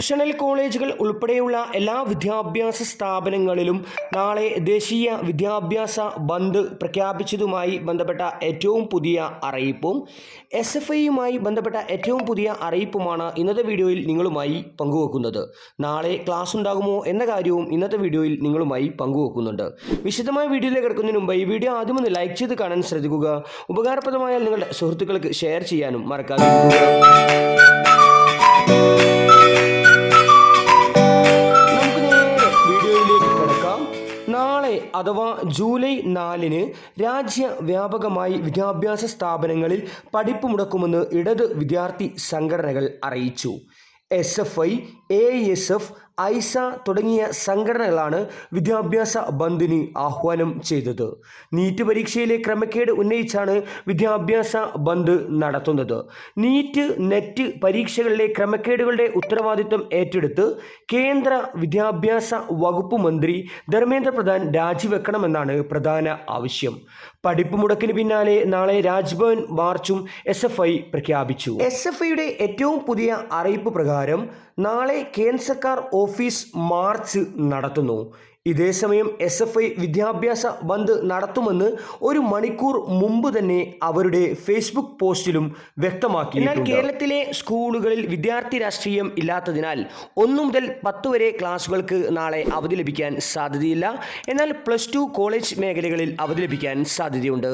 Professional കോളേജുകൾ ഉൾപ്പെടെയുള്ള എല്ലാ വിദ്യാഭ്യാസ സ്ഥാപനങ്ങളിലും നാളെ ദേശീയ വിദ്യാഭ്യാസ ബന്ദ് പ്രഖ്യാപിച്ചതുമായി ബന്ധപ്പെട്ട ഏറ്റവും പുതിയ അറിയിപ്പും എസ് എഫ് ഐയുമായി ബന്ധപ്പെട്ട ഏറ്റവും പുതിയ അറിയിപ്പുമാണ് ഇന്നത്തെ വീഡിയോയിൽ നിങ്ങളുമായി പങ്കുവെക്കുന്നത്. നാളെ ക്ലാസ് ഉണ്ടാകുമോ എന്ന കാര്യവും ഇന്നത്തെ വീഡിയോയിൽ നിങ്ങളുമായി പങ്കുവെക്കുന്നുണ്ട്. വിശദമായ വീഡിയോയിലേക്ക് കിടക്കുന്നതിന് മുമ്പ് ഈ വീഡിയോ ആദ്യം ഒന്ന് ലൈക്ക് ചെയ്ത് കാണാൻ ശ്രദ്ധിക്കുക. ഉപകാരപ്രദമായാൽ നിങ്ങളുടെ സുഹൃത്തുക്കൾക്ക് ഷെയർ ചെയ്യാനും മറക്കാതെ നാളെ അഥവാ ജൂലൈ നാലിന് രാജ്യവ്യാപകമായി വിദ്യാഭ്യാസ സ്ഥാപനങ്ങളിൽ പഠിപ്പ് മുടക്കുമെന്ന് ഇടത് വിദ്യാർത്ഥി സംഘടനകൾ അറിയിച്ചു. S F I A I S F തുടങ്ങിയ സംഘടനകളാണ് വിദ്യാഭ്യാസ ബന്ദിന് ആഹ്വാനം ചെയ്തത്. നീറ്റ് പരീക്ഷയിലെ ക്രമക്കേട് ഉന്നയിച്ചാണ് വിദ്യാഭ്യാസ ബന്ദ് നടത്തുന്നത്. നീറ്റ് നെറ്റ് പരീക്ഷകളിലെ ക്രമക്കേടുകളുടെ ഉത്തരവാദിത്വം ഏറ്റെടുത്ത് കേന്ദ്ര വിദ്യാഭ്യാസ വകുപ്പ് മന്ത്രി ധർമ്മേന്ദ്ര പ്രധാൻ രാജിവെക്കണമെന്നാണ് പ്രധാന ആവശ്യം. പഠിപ്പ് മുടക്കിന് പിന്നാലെ നാളെ രാജ്ഭവൻ മാർച്ചും എസ് എഫ് ഐ പ്രഖ്യാപിച്ചു. എസ് എഫ് ഐയുടെ ഏറ്റവും പുതിയ അറിയിപ്പ് പ്രകാരം നാളെ കേന്ദ്ര സർക്കാർ ഓഫീസ് മാർച്ച് നടത്തുന്നു. ഇതേസമയം എസ് എഫ് ഐ വിദ്യാഭ്യാസ ബന്ദ് നടത്തുമെന്ന് ഒരു മണിക്കൂർ മുമ്പ് തന്നെ അവരുടെ ഫേസ്ബുക്ക് പോസ്റ്റിലും വ്യക്തമാക്കി എന്നാൽ കേരളത്തിലെ സ്കൂളുകളിൽ വിദ്യാർത്ഥി രാഷ്ട്രീയം ഇല്ലാത്തതിനാൽ ഒന്നു മുതൽ പത്ത് വരെ ക്ലാസുകൾക്ക് നാളെ അവധി ലഭിക്കാൻ സാധ്യതയില്ല. എന്നാൽ പ്ലസ് ടു കോളേജ് മേഖലകളിൽ അവധി ലഭിക്കാൻ സാധ്യതയുണ്ട്.